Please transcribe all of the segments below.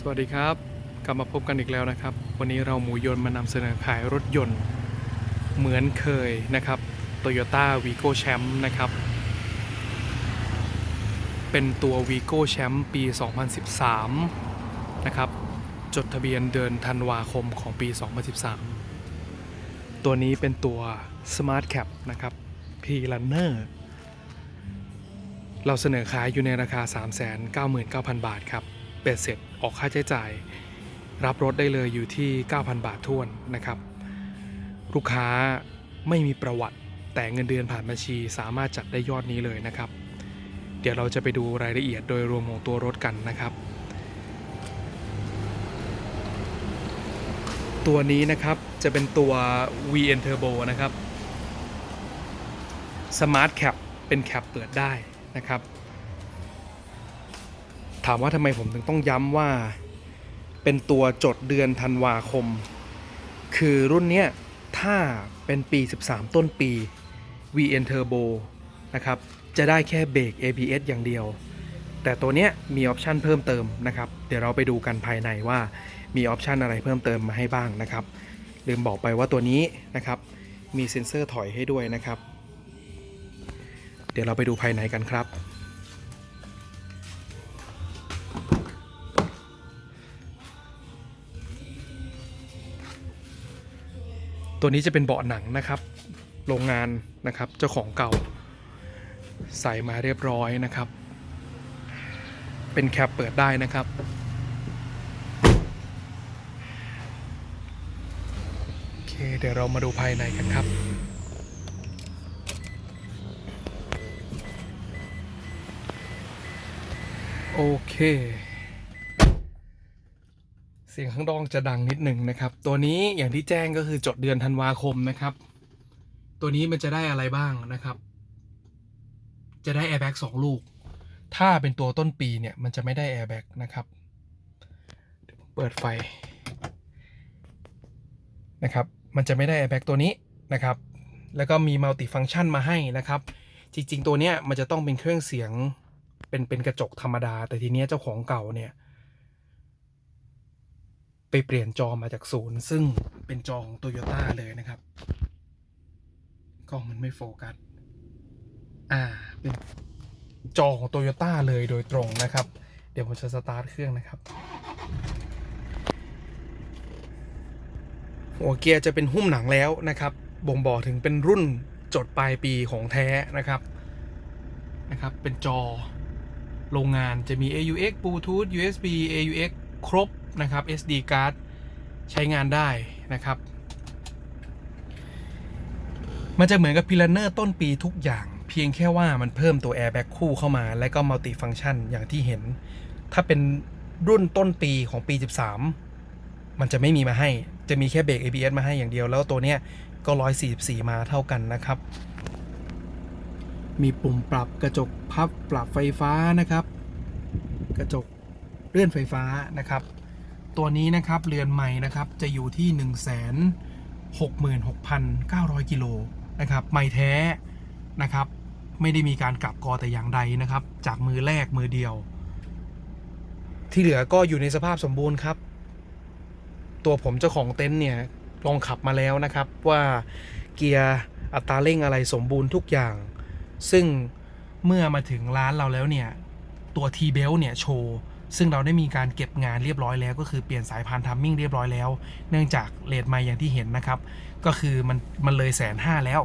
สวัสดีครับ กลับมาพบกันอีกแล้วนะครับ วันนี้เราหมูยนต์มานำเสนอขายรถยนต์ เหมือนเคยนะครับ Toyota Vigo Champ นะครับ เป็นตัว Vigo Champ ปี 2013 นะครับ จดทะเบียนเดือนธันวาคมของปี 2013 ตัวนี้เป็นตัว Smart Cap นะครับ P Runner เราเสนอขายอยู่ในราคา 399,000 บาทครับ เป็ดเสร็จ ออกค่าใช้จ่าย รับรถได้เลยอยู่ที่ 9,000 บาทท้วนนะครับ ลูกค้าไม่มีประวัติแต่เงินเดือนผ่านบัญชีสามารถจัดได้ยอดนี้เลยนะครับ เดี๋ยวเราจะไปดูรายละเอียดโดยรวมของตัวรถกันนะครับ ตัวนี้นะครับจะเป็นตัว VN Turbo นะครับ Smart Cap เป็นแคปเปิดได้นะครับ ถามว่าทำไมผมถึงต้องย้ำว่าเป็นตัวจดเดือนธันวาคม คือรุ่นเนี้ยถ้าเป็นปี 13 ต้นปี VN Turbo นะครับ จะได้แค่เบรก ABS อย่างเดียว แต่ตัวเนี้ยมีออปชันเพิ่มเติมนะครับ เดี๋ยวเราไปดูกันภายในว่ามีออปชันอะไรเพิ่มเติมมาให้บ้างนะครับ ลืมบอกไปว่าตัวนี้นะครับ มีเซ็นเซอร์ถอยให้ด้วยนะครับ เดี๋ยวเราไปดูภายในกันครับ ตัวนี้จะเป็นเบาะหนังนะครับ โรงงานนะครับเจ้าของเก่า ใส่มาเรียบร้อยนะครับ เป็นแคปเปิดได้นะครับโอเคเดี๋ยวเรามาดูภายในกันครับโอเค สียงข้างดองจะดังนิดหนึ่งนะครับ ตัวนี้อย่างที่แจ้งก็คือจดเดือนธันวาคมนะครับ ตัวนี้มันจะได้อะไรบ้างนะครับ จะได้ airbag สองลูก ถ้าเป็นตัวต้นปีเนี่ยมันจะไม่ได้ airbag นะครับเปิดไฟนะครับ มันจะไม่ได้ airbag ตัวนี้นะครับ แล้วก็มี multi function มาให้นะครับ จริง ๆ ตัวเนี้ยมันจะต้องเป็นเครื่องเสียงเป็นเป็นกระจกธรรมดา แต่ทีเนี้ยเจ้าของเก่าเนี่ย ไปเปลี่ยนจอมาจากศูนย์ซึ่งเป็นจอของโตโยต้าเลยนะครับกล้องมันไม่โฟกัส อ่า เป็นจอของโตโยต้าเลยโดยตรงนะครับ เดี๋ยวผมจะสตาร์ทเครื่องนะครับ หัวเกียร์จะเป็นหุ้มหนังแล้วนะครับ บ่งบอกถึงเป็นรุ่นจดปลายปีของแท้นะครับ นะครับ เป็นจอโรงงานจะมี AUX Bluetooth USB AUX ครบ นะครับ SD card ใช้งานได้นะครับ มันจะเหมือนกับ p i l a n e r ต้นปีทุกอย่าง เพียงแค่ว่ามันเพิ่มตัว airbag คู่เข้ามา และก็ multi function อย่างที่เห็น ถ้าเป็นรุ่นต้นปีของปี 13 มันจะไม่มีมาให้ จะมีแค่เบรก ABS มาให้อย่างเดียว แล้วตัวเนี้ยก็ 144 มาเท่ากันนะครับ มีปุ่มปรับกระจกพับปรับไฟฟ้านะครับ กระจกเลื่อนไฟฟ้านะครับ ตัวนี้นะครับเรือนใหม่นะครับจะอยู่ที่ 1 6 6 9 0 0กิโลนะครับไม่แท้นะครับไม่ได้มีการกลับกอแต่อย่างใดนะครับ จากมือแรกมือเดียว ที่เหลือก็อยู่ในสภาพสมบูรณ์ครับ ตัวผมเจ้าของเต็นท์เนี่ยลองขับมาแล้วนะครับว่าเกียร์อัตราเร่งอะไรสมบูรณ์ทุกอย่าง ซึ่งเมื่อมาถึงร้านเราแล้วเนี่ย ตัว T-Belt เนี่ยโชว์ ซึ่งเราได้มีการเก็บงานเรียบร้อยแล้ว ก็คือเปลี่ยนสายพานทัมมิ่งเรียบร้อยแล้ว เนื่องจากเลทม่อย่างที่เห็นนะครับ ก็คือมันมันเลยแสนห้าแล้ว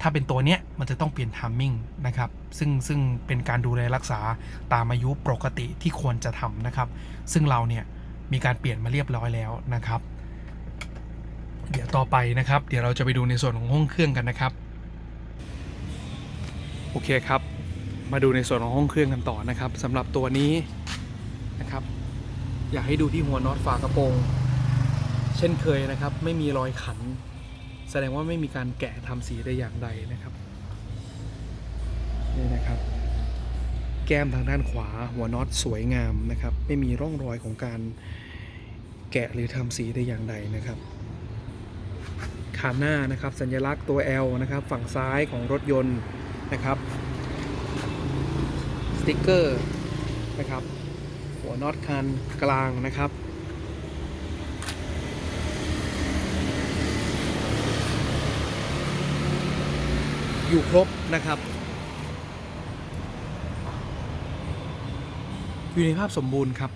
ถ้าเป็นตัวเนี้ยมันจะต้องเปลี่ยนทัมมิ่งนะครับ ซึ่งซึ่งเป็นการดูแลรักษาตามอายุปกติที่ควรจะทำนะครับ ซึ่งเราเนี่ยมีการเปลี่ยนมาเรียบร้อยแล้วนะครับ เดี๋ยวต่อไปนะครับ เดี๋ยวเราจะไปดูในส่วนของห้องเครื่องกันนะครับ โอเคครับ มาดูในส่วนของห้องเครื่องกันต่อนะครับสำหรับตัวนี้ นะครับ อยากให้ดูที่หัวน็อตฝากระโปรง เช่นเคยนะครับ ไม่มีรอยขัน แสดงว่าไม่มีการแกะทำสีแต่อย่างใดนะครับนี่นะครับ แก้มทางด้านขวาหัวน็อตสวยงามนะครับ ไม่มีร่องรอยของการแกะหรือทำสีแต่อย่างใดนะครับคานหน้านะครับ สัญลักษณ์ตัว L นะครับ ฝั่งซ้ายของรถยนต์นะครับสติกเกอร์นะครับ น็อตคันกลางนะครับ อยู่ครบนะครับ อยู่ในภาพสมบูรณ์ครับ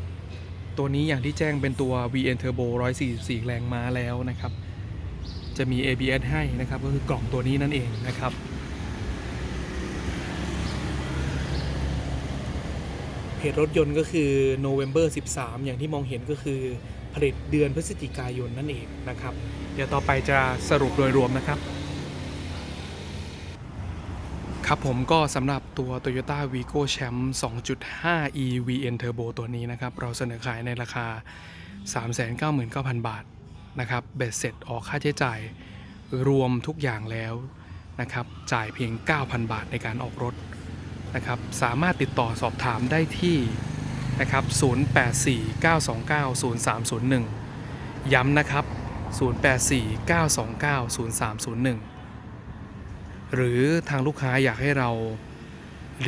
ตัวนี้อย่างที่แจ้งเป็นตัว VN Turbo 144 แรงม้าแล้วนะครับ จะมี ABS ให้นะครับ ก็คือกล่องตัวนี้นั่นเองนะครับ เพจรถยนต์ก็คือ November 13 อย่างที่มองเห็นก็คือผลิตเดือนพฤศจิกายนนั่นเองนะครับ เดี๋ยวต่อไปจะสรุปโดยรวมนะครับ ครับผมก็สำหรับตัว Toyota Vigo Champ 2.5 e VN Turbo ตัวนี้นะครับ เราเสนอขายในราคา 399,000 บาทนะครับเบ็ดเสร็จออกค่าใช้จ่ายรวมทุกอย่างแล้วนะครับ จ่ายเพียง 9,000 บาทในการออกรถ นะครับสามารถติดต่อสอบถามได้ที่นะครับ0849290301 ย้ำนะครับ 0849290301 หรือทางลูกค้าอยากให้เรา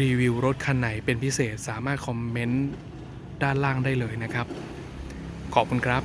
รีวิวรถคันไหนเป็นพิเศษสามารถคอมเมนต์ด้านล่างได้เลยนะครับ ขอบคุณครับ